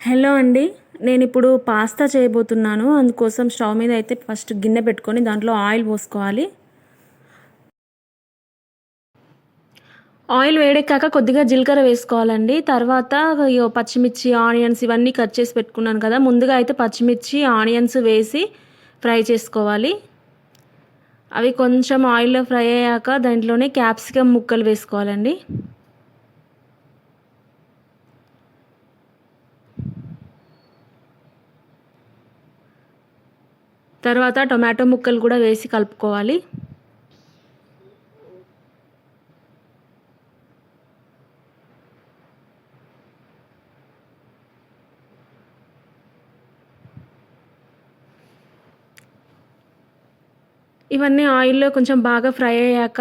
Hello అండి. నేను ఇప్పుడు పాస్తా చేయబోతున్నాను. అందుకోసం స్టవ్ మీద అయితే ఫస్ట్ గిన్నె పెట్టుకొని దాంట్లో ఆయిల్ పోసుకోవాలి. ఆయిల్ వేడెక్కాక కొద్దిగా జీలకర్ర వేసుకోవాలండి. తర్వాత పచ్చిమిర్చి ఆనియన్స్ ఇవన్నీ కట్ చేసి పెట్టుకున్నాను కదా. ముందుగా అయితే పచ్చిమిర్చి ఆనియన్స్ వేసి ఫ్రై చేసుకోవాలి. అవి కొంచెం ఆయిల్లో ఫ్రై అయ్యాక దాంట్లోనే క్యాప్సికమ్ ముక్కలు వేసుకోవాలండి. తర్వాత టొమాటో ముక్కలు కూడా వేసి కలుపుకోవాలి. ఇవన్నీ ఆయిల్లో కొంచెం బాగా ఫ్రై అయ్యాక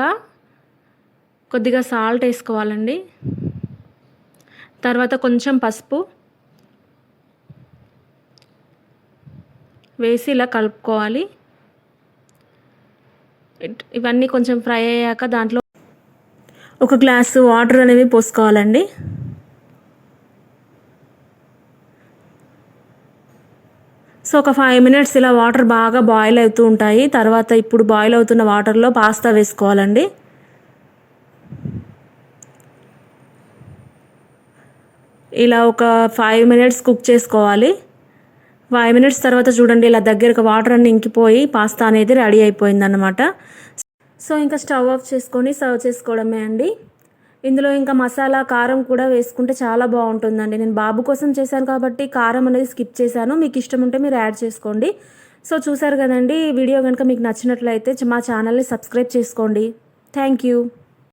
కొద్దిగా సాల్ట్ వేసుకోవాలండి. తర్వాత కొంచెం పసుపు. వేసి ఇలా కలుపుకోవాలి. ఇవన్నీ కొంచెం ఫ్రై అయ్యాక దాంట్లో ఒక గ్లాసు వాటర్ అనేవి పోసుకోవాలండి. సో ఒక ఫైవ్ మినిట్స్ ఇలా వాటర్ బాగా బాయిల్ అవుతూ ఉంటాయి. తర్వాత ఇప్పుడు బాయిల్ అవుతున్న వాటర్లో పాస్తా వేసుకోవాలండి. ఇలా ఒక ఫైవ్ మినిట్స్ కుక్ చేసుకోవాలి. ఫైవ్ మినిట్స్ తర్వాత చూడండి ఇలా దగ్గరకు వాటర్ అన్ని ఇంకిపోయి పాస్తా అనేది రెడీ అయిపోయిందన్నమాట. సో ఇంకా స్టవ్ ఆఫ్ చేసుకొని సర్వ్ చేసుకోవడమే అండి. ఇందులో ఇంకా మసాలా కారం కూడా వేసుకుంటే చాలా బాగుంటుందండి. నేను బాబు కోసం చేశాను కాబట్టి కారం అనేది స్కిప్ చేశాను. మీకు ఇష్టం ఉంటే మీరు యాడ్ చేసుకోండి. సో చూసారు కదండి వీడియో కనుక మీకు నచ్చినట్లయితే మా ఛానల్ని సబ్స్క్రైబ్ చేసుకోండి. Thank you.